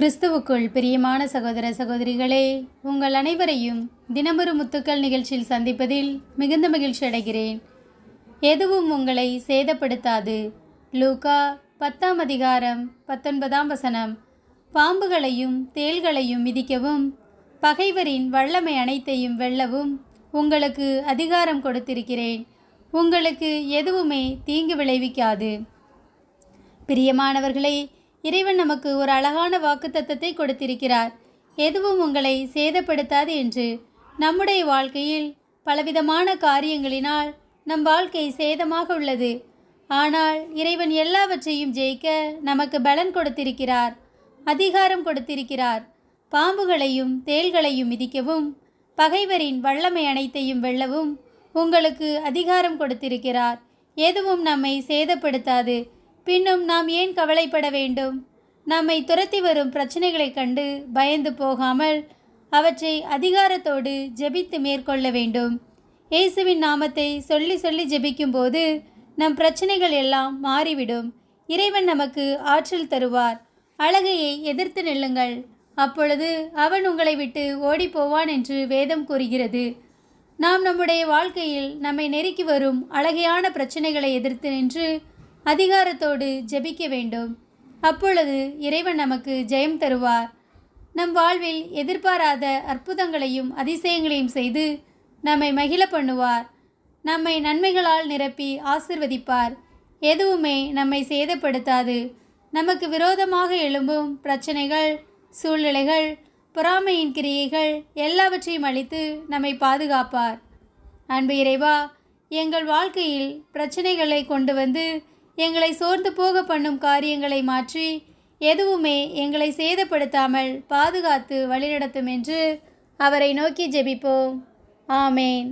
கிறிஸ்துவுக்குள் பிரியமான சகோதர சகோதரிகளே உங்கள் அனைவரையும் தினமொரு முத்துக்கள் நிகழ்ச்சியில் சந்திப்பதில் மிகுந்த மகிழ்ச்சி அடைகிறேன். எதுவும் உங்களை சேதப்படுத்தாது. லூகா பத்தாம் அதிகாரம் பத்தொன்பதாம் வசனம். பாம்புகளையும் தேள்களையும் மிதிக்கவும் பகைவரின் வல்லமை அனைத்தையும் வெல்லவும் உங்களுக்கு அதிகாரம் கொடுத்திருக்கிறேன். உங்களுக்கு எதுவுமே தீங்கு விளைவிக்காது. பிரியமானவர்களே இறைவன் நமக்கு ஒரு அழகான வாக்குத்தத்தத்தை கொடுத்திருக்கிறார். எதுவும் உங்களை சேதப்படுத்தாது என்று நம்முடைய வாழ்க்கையில் பலவிதமான காரியங்களினால் நம் வாழ்க்கை சேதமாக உள்ளது. ஆனால் இறைவன் எல்லாவற்றையும் ஜெயிக்க நமக்கு பலன் கொடுத்திருக்கிறார் அதிகாரம் கொடுத்திருக்கிறார். பாம்புகளையும் தேள்களையும் மிதிக்கவும் பகைவரின் வல்லமை அனைத்தையும் வெல்லவும் உங்களுக்கு அதிகாரம் கொடுத்திருக்கிறார். எதுவும் நம்மை சேதப்படுத்தாது. பின்னும் நாம் ஏன் கவலைப்பட வேண்டும்? நம்மை துரத்தி வரும் பிரச்சனைகளைக் கண்டு பயந்து போகாமல் அவற்றை அதிகாரத்தோடு ஜெபித்து மேற்கொள்ள வேண்டும். இயேசுவின் நாமத்தை சொல்லி சொல்லி ஜெபிக்கும்போது நம் பிரச்சனைகள் எல்லாம் மாறிவிடும். இறைவன் நமக்கு ஆற்றல் தருவார். அழகையை எதிர்த்து நில்லுங்கள். அப்பொழுது அவன் உங்களை விட்டு ஓடிப் போவான் என்று வேதம் கூறுகிறது. நாம் நம்முடைய வாழ்க்கையில் நம்மை நெருக்கி வரும் அழகையான பிரச்சனைகளை எதிர்த்து நின்று அதிகாரத்தோடு ஜெபிக்க வேண்டும். அப்பொழுது இறைவன் நமக்கு ஜெயம் தருவார். நம் வாழ்வில் எதிர்பாராத அற்புதங்களையும் அதிசயங்களையும் செய்து நம்மை மகிழ பண்ணுவார். நம்மை நன்மைகளால் நிரப்பி ஆசிர்வதிப்பார். எதுவுமே நம்மை சேதப்படுத்தாது. நமக்கு விரோதமாக எழும்பும் பிரச்சனைகள் சூழ்நிலைகள் பொறாமையின் கிரியைகள் எல்லாவற்றையும் அளித்து நம்மை பாதுகாப்பார். அன்பு இறைவா எங்கள் வாழ்க்கையில் பிரச்சனைகளை கொண்டு வந்து எங்களை சோர்ந்து போக பண்ணும் காரியங்களை மாற்றி எதுவுமே எங்களை சேதப்படுத்தாமல் பாதுகாத்து வழிநடத்தும் என்று அவரை நோக்கி ஜெபிப்போம். ஆமேன்.